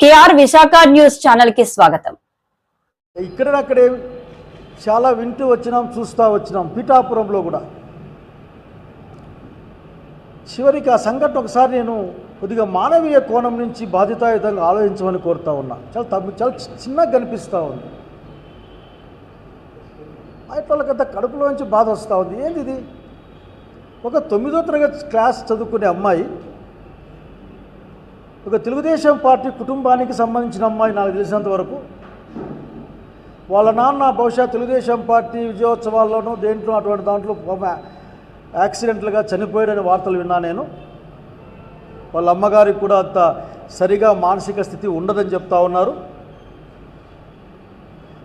KR Visakha news ఛానల్కి స్వాగతం. ఇక్కడక్కడే చాలా వింటూ వచ్చినాం చూస్తూ వచ్చినాం పీఠాపురంలో కూడా. చివరికి ఆ సంఘటన ఒకసారి నేను కొద్దిగా మానవీయ కోణం నుంచి బాధ్యతాయుతంగా ఆలోచించమని కోరుతా ఉన్నా. చాలా తగ్గు చాలా చిన్నగా కనిపిస్తూ ఉంది. వాళ్ళకంత కడుపులో నుంచి బాధ వస్తూ ఉంది. ఏంది ఇది? ఒక తొమ్మిదో తరగతి క్లాస్ చదువుకునే అమ్మాయి ఒక తెలుగుదేశం పార్టీ కుటుంబానికి సంబంధించిన అమ్మాయి నాకు తెలిసినంత వరకు వాళ్ళ నాన్న బహుశా తెలుగుదేశం పార్టీ విజయోత్సవాల్లోనూ దేంట్లో అటువంటి దాంట్లో యాక్సిడెంట్లుగా చనిపోయాడని వార్తలు విన్నా నేను. వాళ్ళ అమ్మగారికి కూడా అంత సరిగా మానసిక స్థితి ఉండదని చెప్తా ఉన్నారు.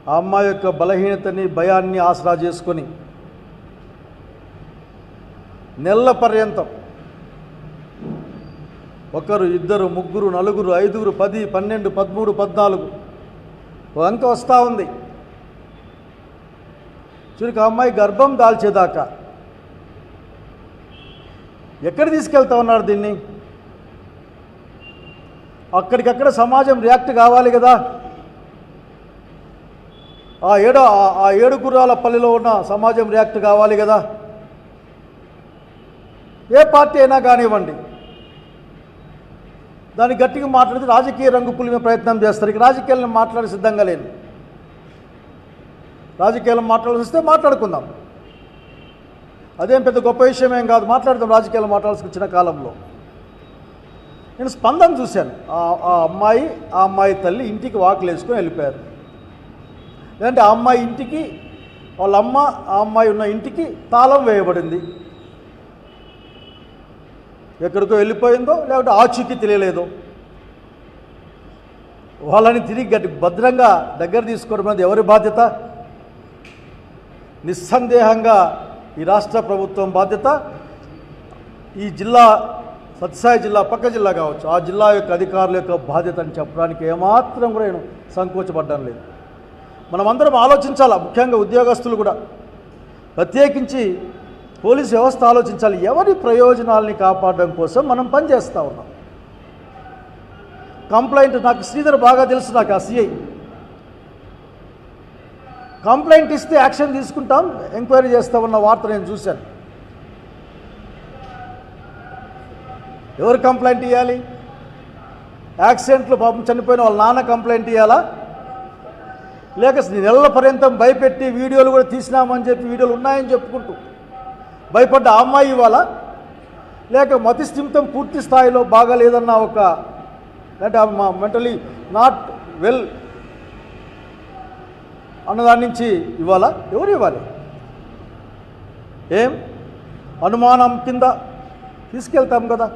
ఆ అమ్మాయి యొక్క బలహీనతని భయాన్ని ఆసరా చేసుకొని నెలల పర్యంతం ఒకరు ఇద్దరు ముగ్గురు నలుగురు ఐదుగురు పది పన్నెండు పదమూడు పద్నాలుగు. వంక అంక వస్తూ ఉంది. చూడక అమ్మాయి గర్భం దాల్చేదాకా. ఎక్కడ తీసుకెళ్తా ఉన్నారు దీన్ని? అక్కడికక్కడ సమాజం రియాక్ట్ కావాలి కదా. ఆ ఏడు ఆ- ఆ ఏడు గుర్రాల పల్లెలో ఉన్న సమాజం రియాక్ట్ కావాలి కదా. ఏ పార్టీ అయినా కానివ్వండి. దాన్ని గట్టిగా మాట్లాడితే రాజకీయ రంగు పులిమే ప్రయత్నం చేస్తారు. ఇక రాజకీయాలను మాట్లాడే సిద్ధంగా లేదు రాజకీయాలు మాట్లాడాల్సి వస్తే మాట్లాడుకుందాం. అదేం పెద్ద గొప్ప విషయం ఏం కాదు మాట్లాడదాం రాజకీయాలు మాట్లాడాల్సి వచ్చిన కాలంలో. నేను స్పందన చూశాను. ఆ ఆ అమ్మాయి ఆ అమ్మాయి తల్లి ఇంటికి వాకులు వేసుకొని వెళ్ళిపోయారు. లేదంటే ఆ అమ్మాయి ఇంటికి వాళ్ళ అమ్మ ఆ అమ్మాయి ఉన్న ఇంటికి తాళం వేయబడింది. ఎక్కడికో వెళ్ళిపోయిందో లేకపోతే ఆచూకీ తెలియలేదో. వాళ్ళని తిరిగి గట్టి భద్రంగా దగ్గర తీసుకోవడం అనేది ఎవరి బాధ్యత? నిస్సందేహంగా ఈ రాష్ట్ర ప్రభుత్వం బాధ్యత. ఈ జిల్లా సత్యసాయి జిల్లా పక్క జిల్లా కావచ్చు. ఆ జిల్లా యొక్క అధికారుల యొక్క బాధ్యత అని చెప్పడానికి ఏమాత్రం కూడా నేను సంకోచపడ్డం లేదు. మనమందరం ఆలోచించాలా? ముఖ్యంగా ఉద్యోగస్తులు కూడా. ప్రత్యేకించి పోలీస్ వ్యవస్థ ఆలోచించాలి. ఎవరి ప్రయోజనాల్ని కాపాడడం కోసం మనం పనిచేస్తూ ఉన్నాం. కంప్లైంట్ నాకు శ్రీధర్ బాగా తెలుసు నాకు ఆ సిఐ కంప్లైంట్ ఇస్తే యాక్షన్ తీసుకుంటాం. ఎంక్వైరీ చేస్తామన్న వార్త నేను చూశాను. ఎవరు కంప్లైంట్ ఇవ్వాలి యాక్సిడెంట్లు పాపం చనిపోయిన వాళ్ళ నాన్న కంప్లైంట్ ఇవ్వాలా లేక నెలల పర్యంతం భయపెట్టి వీడియోలు కూడా తీసినామని చెప్పి వీడియోలు ఉన్నాయని చెప్పుకుంటూ భయపడ్డ ఆ అమ్మాయి ఇవ్వాలా లేక మతి స్థిమితం పూర్తి స్థాయిలో బాగాలేదన్న ఒక అంటే మా మెంటలీ నాట్ వెల్ అన్నదాని నుంచి ఇవ్వాలా ఎవరు ఇవ్వాలి? ఏం? అనుమానం కింద తీసుకెళ్తాం కదా.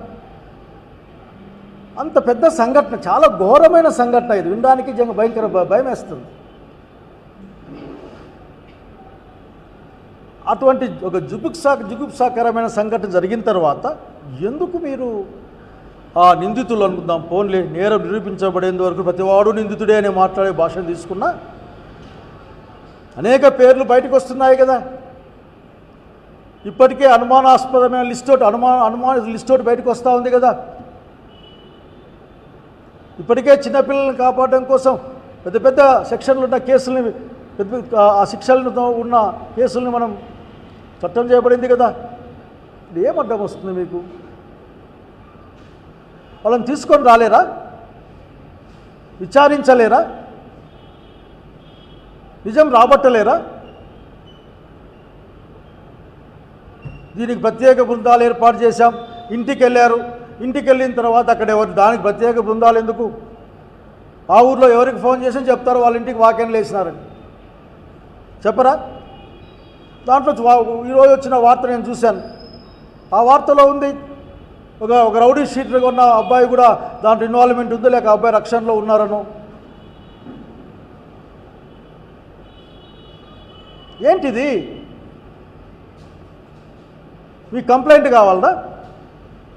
అంత పెద్ద సంఘటన చాలా ఘోరమైన సంఘటన ఇది. వినడానికి జంగ భయంకర భయం వేస్తుంది అటువంటి ఒక జుగుప్సా జుగుప్సాకరమైన సంఘటన జరిగిన తర్వాత ఎందుకు మీరు ఆ నిందితులు అనుకుందాం ఫోన్లే నేరం నిరూపించబడేంత వరకు ప్రతివాడు నిందితుడే అనే మాట్లాడే భాషను తీసుకున్నా అనేక పేర్లు బయటకు వస్తున్నాయి కదా ఇప్పటికే అనుమానాస్పదమైన లిస్ట్ ఒకటి అనుమాన అనుమాన లిస్ట్ ఒకటి బయటకు వస్తూ ఉంది కదా ఇప్పటికే చిన్నపిల్లల్ని కాపాడడం కోసం పెద్ద పెద్ద సెక్షన్లు ఉన్న కేసుల్ని పెద్ద పెద్ద ఆ శిక్షలతో ఉన్న కేసుల్ని మనం చట్టం చేయబడింది కదా. ఏం అడ్డం వస్తుంది మీకు? వాళ్ళని తీసుకొని రాలేరా? విచారించలేరా? నిజం రాబట్టలేరా? దీనికి ప్రత్యేక బృందాలు ఏర్పాటు చేశాం. ఇంటికి వెళ్ళారు ఇంటికి వెళ్ళిన తర్వాత అక్కడ ఎవరు దానికి ప్రత్యేక బృందాలు ఎందుకు? ఆ ఊర్లో ఎవరికి ఫోన్ చేసి చెప్తారు? వాళ్ళ ఇంటికి వాక్యాన్ని వేసినారని. చెప్పరా? దాంట్లో ఈరోజు వచ్చిన వార్త నేను చూశాను. ఆ వార్తలో ఉంది ఒక ఒక రౌడీ షీటర్గా ఉన్న అబ్బాయి కూడా దాంట్లో ఇన్వాల్వ్మెంట్ ఉందో లేక అబ్బాయి రక్షణలో ఉన్నారను. ఏంటిది? మీ కంప్లైంట్ కావాలదా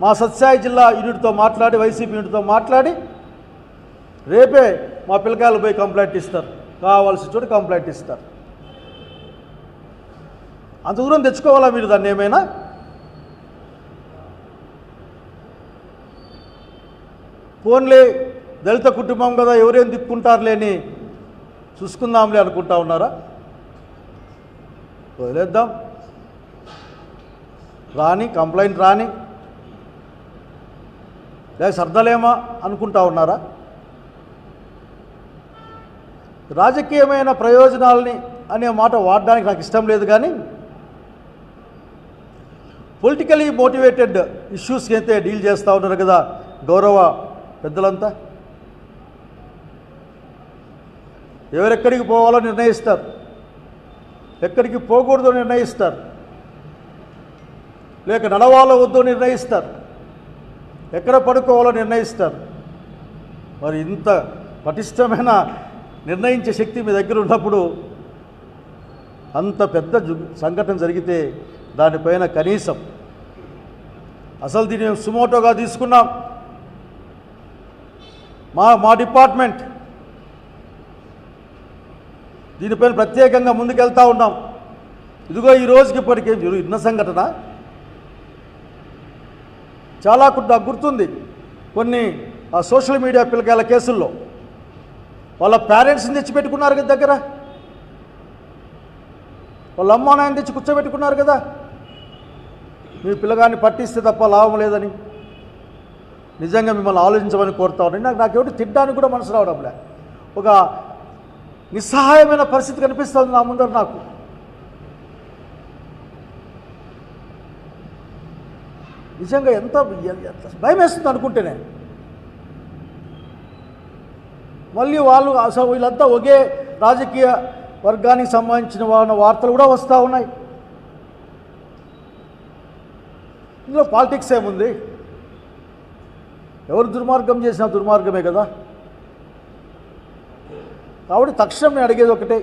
మా సత్సాయి జిల్లా యూనిట్తో మాట్లాడి వైసీపీ యూనిట్తో మాట్లాడి రేపే మా పిల్లకాయలు పోయి కంప్లైంట్ ఇస్తారు. కావాల్సిన చోటు కంప్లైంట్ ఇస్తారు. అంత దూరం తెచ్చుకోవాలా మీరు దాన్ని ఏమైనా? ఫోన్లే దళిత కుటుంబం కదా ఎవరేం దిక్కుంటారులే అని చూసుకుందాంలే అనుకుంటా ఉన్నారా? వదిలేద్దాం. రాని కంప్లైంట్ రాని. లేదా సర్దలేమా అనుకుంటా ఉన్నారా? రాజకీయమైన ప్రయోజనాలని అనే మాట వాడడానికి నాకు ఇష్టం లేదు కానీ పొలిటికలీ మోటివేటెడ్ ఇష్యూస్కి అయితే డీల్ చేస్తూ ఉన్నారు కదా గౌరవ పెద్దలంతా. ఎవరెక్కడికి పోవాలో నిర్ణయిస్తారు. ఎక్కడికి పోకూడదో నిర్ణయిస్తారు. లేక నడవాలో వద్దో నిర్ణయిస్తారు. ఎక్కడ పడుకోవాలో నిర్ణయిస్తారు. మరి ఇంత పటిష్టమైన నిర్ణయించే శక్తి మీ దగ్గర ఉన్నప్పుడు అంత పెద్ద సంఘటన జరిగితే దానిపైన కనీసం అసలు దీన్ని సుమోటోగా తీసుకున్నాం. మా మా డిపార్ట్మెంట్ దీనిపైన ప్రత్యేకంగా ముందుకెళ్తా ఉన్నాం. ఇదిగో ఈ రోజుకి ఇప్పటికే మీరు ఇన్న సంఘటన? చాలా కొంత నాకు గుర్తుంది. కొన్ని ఆ సోషల్ మీడియా పిల్లకాయల కేసుల్లో వాళ్ళ పేరెంట్స్ని తెచ్చిపెట్టుకున్నారు కదా దగ్గర? వాళ్ళ అమ్మా నాయన తెచ్చి కూర్చోబెట్టుకున్నారు కదా? మీ పిల్లగాన్ని పట్టిస్తే తప్ప లాభం లేదని నిజంగా మిమ్మల్ని ఆలోచించమని కోరుతా ఉన్నాను. నాకు నాకెవటి తిట్టడానికి కూడా మనసు రావడంలే ఒక నిస్సహాయమైన పరిస్థితి కనిపిస్తుంది నా ముందర నాకు. నిజంగా ఎంత ఎంత భయం వేస్తుంది అనుకుంటేనే. మళ్ళీ వాళ్ళు అసలు వీళ్ళంతా ఒకే రాజకీయ వర్గానికి సంబంధించిన వార్తలు కూడా వస్తూ ఉన్నాయి. ఇందులో పాలిటిక్స్ ఏముంది? ఎవరు దుర్మార్గం చేసినా దుర్మార్గమే కదా. కాబట్టి తక్షణం నేను అడిగేది ఒకటే.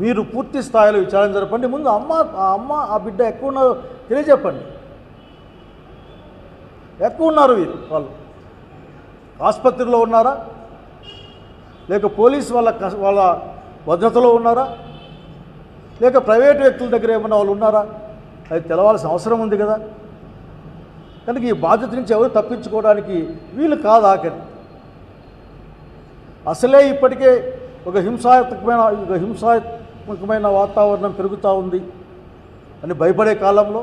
మీరు పూర్తి స్థాయిలో విచారణ జరపండి. ముందు అమ్మ ఆ అమ్మ ఆ బిడ్డ ఎక్కువ ఉన్నారో తెలియజెప్పండి. ఎక్కువ ఉన్నారు వీరు వాళ్ళు? ఆసుపత్రిలో ఉన్నారా? లేక పోలీస్ వాళ్ళ వాళ్ళ భద్రతలో ఉన్నారా? లేక ప్రైవేట్ వ్యక్తుల దగ్గర ఏమన్నా వాళ్ళు ఉన్నారా? అది తెలవాల్సిన అవసరం ఉంది కదా. కనుక ఈ బాధ్యత నుంచి ఎవరు తప్పించుకోవడానికి వీలు కాదు ఆఖరి. అసలే ఇప్పటికే ఒక హింసాత్మకమైన ఒక హింసాత్మకమైన వాతావరణం పెరుగుతూ ఉంది అని భయపడే కాలంలో.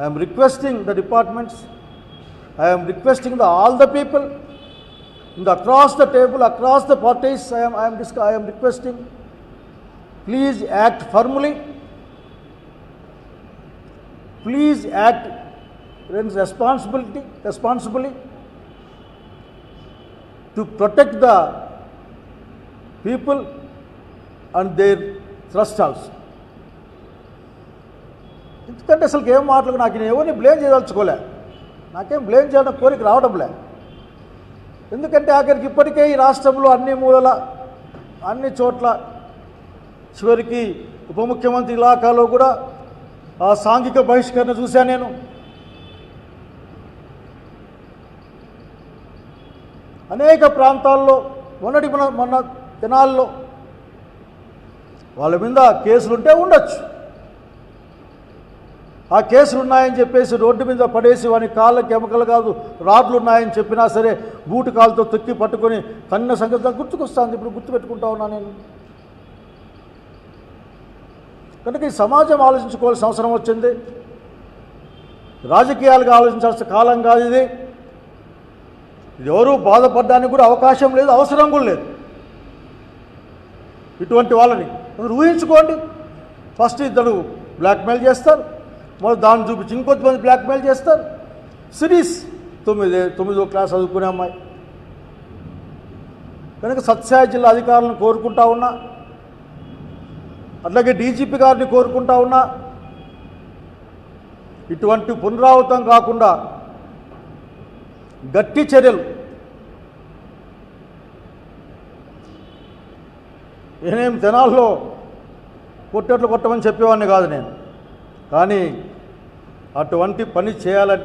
I'm requesting the departments I'm requesting the all the people in the across the table across the parties I'm I'm disc I'm requesting please act requesting, please act responsibility responsibility to protect the people and their trust also ఎందుకంటే అసలు ఏం మాటలు నాకు నేను ఎవరిని blame చేయదలుచుకోలే. నాకేం blame చేయడం కోరిక రావడంలే. ఎందుకంటే ఆఖరికి ఇప్పటికే ఈ రాష్ట్రంలో అన్ని మూలల అన్ని చోట్ల చివరికి ఉప ముఖ్యమంత్రి ఇలాకాలో కూడా ఆ సాంఘిక బహిష్కరణ చూశాను నేను. అనేక ప్రాంతాల్లో మొన్నటి మన మొన్న దినాల్లో వాళ్ళ మీద కేసులుంటే ఉండొచ్చు. ఆ కేసులు ఉన్నాయని చెప్పేసి రోడ్డు మీద పడేసి వాని కాళ్ళకి ఎముకలు కాదు రాడ్లు ఉన్నాయని చెప్పినా సరే బూటు కాళ్ళతో తొక్కి పట్టుకొని కన్న సంగతి గుర్తుకొస్తాను గుర్తుకొస్తుంది. ఇప్పుడు గుర్తుపెట్టుకుంటా ఉన్నా నేను. కనుక ఈ సమాజం ఆలోచించుకోవాల్సిన అవసరం వచ్చింది. రాజకీయాలుగా ఆలోచించాల్సిన కాలం కాదు ఇది. ఎవరు బాధపడడానికి కూడా అవకాశం లేదు అవసరం కూడా లేదు. ఇటువంటి వాళ్ళని మీరు ఊహించుకోండి. ఫస్ట్ ఇద్దరు బ్లాక్మెయిల్ చేస్తారు మరి దాన్ని చూపించి ఇంకొద్దిమంది బ్లాక్మెయిల్ చేస్తారు. సిరీస్ తొమ్మిది తొమ్మిదో క్లాస్ చదువుకునే అమ్మాయి. కనుక సత్సాయి జిల్లా అధికారులను కోరుకుంటా ఉన్నా అట్లాగే డీజీపీ గారిని కోరుకుంటా ఉన్నా ఇటువంటి పునరావృతం కాకుండా గట్టి చర్యలు. నేనేం జనాల్లో కొట్టేట్లు కొట్టమని చెప్పేవాడిని కాదు నేను. కానీ అటువంటి పని చేయాలంటే